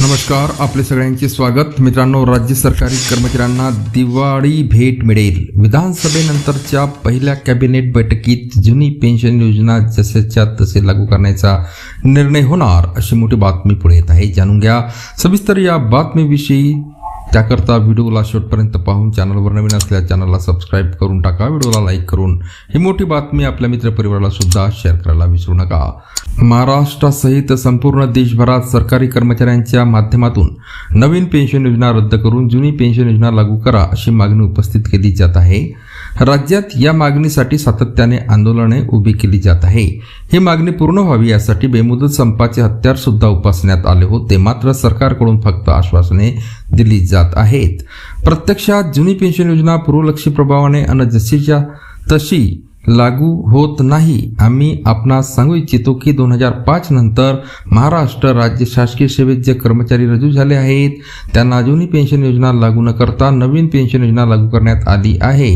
नमस्कार आपले सगळ्यांचे स्वागत. मित्रांनो राज्य सरकारी कर्मचाऱ्यांना दिवाळी भेट मिळेल. विधानसभेनंतरच्या पहिल्या कॅबिनेट बैठकीत जुनी पेन्शन योजना जसेच्या तसे लागू करण्याचा निर्णय होणार अशी मोठी बातमी पुढे येत आहे. जाणून घ्या. सविस्तर या बातमीविषयी त्याकरता व्हिडिओला शेवटपर्यंत पाहून चॅनलवर नवीन असल्यास चॅनलला सबस्क्राईब करून टाका व्हिडिओला लाईक करून. ही मोठी बातमी आपल्या मित्रपरिवाराला सुद्धा शेअर करायला विसरू नका. महाराष्ट्रासहित संपूर्ण देशभरात सरकारी कर्मचाऱ्यांच्या माध्यमातून नवीन पेन्शन योजना रद्द करून जुनी पेन्शन योजना लागू करा अशी मागणी उपस्थित केली जात आहे. राज्यात या मागणीसाठी सातत्याने आंदोलने उभी केली जात आहे. ही मागणी पूर्ण व्हावी यासाठी बेमुदत संपाचे हत्यार सुद्धा उपासण्यात आले होते. मात्र सरकारकडून फक्त आश्वासने दिली जात आहेत. प्रत्यक्षात जुनी पेन्शन योजना पूर्वलक्षी प्रभावाने अन जशीच्या तशी लागू होत नाही. आम्ही आपणास सांगू इच्छितो की दोन हजार पाच नंतर महाराष्ट्र राज्य शासकीय सेवेत जे कर्मचारी रजू झाले आहेत त्यांना जुनी पेन्शन योजना लागू न करता नवीन पेन्शन योजना लागू करण्यात आली आहे.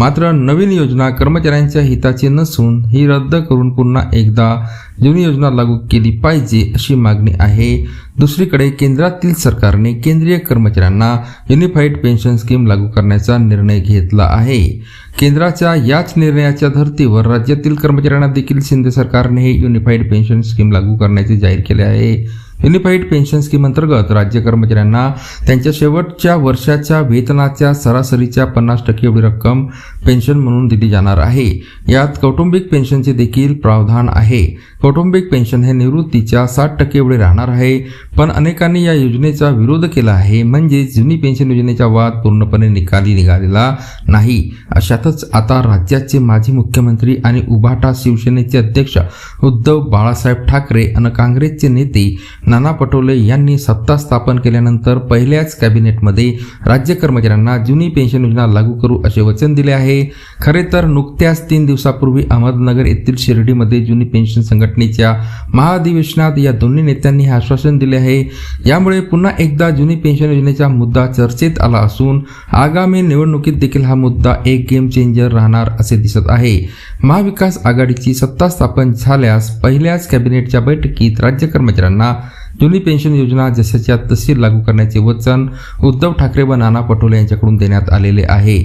मात्र नवीन योजना कर्मचाऱ्यांच्या हिताची नसून ही रद्द करून पुन्हा एकदा जुनी योजना लागू केली पाहिजे अशी मागणी आहे. दुसरीकडे केंद्रातील सरकारने केंद्रीय कर्मचाऱ्यांना युनिफाईड पेन्शन स्कीम लागू करण्याचा निर्णय घेतला आहे. केंद्राच्या याच निर्णयाच्या धर्तीवर राज्यातील कर्मचाऱ्यांना देखील शिंदे सरकारने हे युनिफाईड पेन्शन स्कीम लागू करण्याचे जाहीर केले आहे. युनिफाईड पेन्शन स्कीम अंतर्गत राज्य कर्मचाऱ्यांना त्यांच्या शेवटच्या वर्षाच्या वेतनाच्या सरासरीच्या पन्नास टक्के एवढी रक्कम पेन्शन म्हणून दिली जाणार आहे. यात कौटुंबिक पेन्शनचे देखील प्रावधान आहे. कौटुंबिक पेन्शन हे निवृत्तीच्या साठ टक्के एवढे राहणार आहे. पण अनेकांनी या योजनेचा विरोध केला आहे. म्हणजे जुनी पेन्शन योजनेचा वाद पूर्णपणे निकाली निघालेला नाही. अशातच आता राज्याचे माजी मुख्यमंत्री आणि उभाटा शिवसेनेचे अध्यक्ष उद्धव बाळासाहेब ठाकरे आणि काँग्रेसचे नेते नाना पटोले यांनी सत्ता स्थापन केल्यानंतर पहिल्याच कॅबिनेटमध्ये राज्य कर्मचाऱ्यांना जुनी पेन्शन योजना लागू करू असे वचन दिले आहे. खरे तर नुकत्याच तीन दिवसापूर्वी अहमदनगर येथील शिर्डीमध्ये जुनी पेन्शन संघटनेच्या महाधिवेशनात या दोन्ही नेत्यांनी हे आश्वासन दिले आहे. यामुळे पुन्हा एकदा जुनी पेन्शन योजनेचा मुद्दा चर्चेत आला असून आगामी निवडणुकीत देखील हा मुद्दा एक गेम चेंजर राहणार असे दिसत आहे. महाविकास आघाडीची सत्ता स्थापन झाल्यास पहिल्याच कॅबिनेटच्या बैठकीत राज्य कर्मचाऱ्यांना जुनी पेन्शन योजना जशाच्या तशी लागू करण्याचे वचन उद्धव ठाकरे व नाना पटोले यांच्याकडून देण्यात आलेले आहे.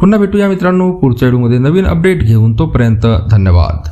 पुन्हा भेटूया मित्रांनो पुढच्या व्हिडिओमध्ये नवीन अपडेट घेऊन तोपर्यंत धन्यवाद.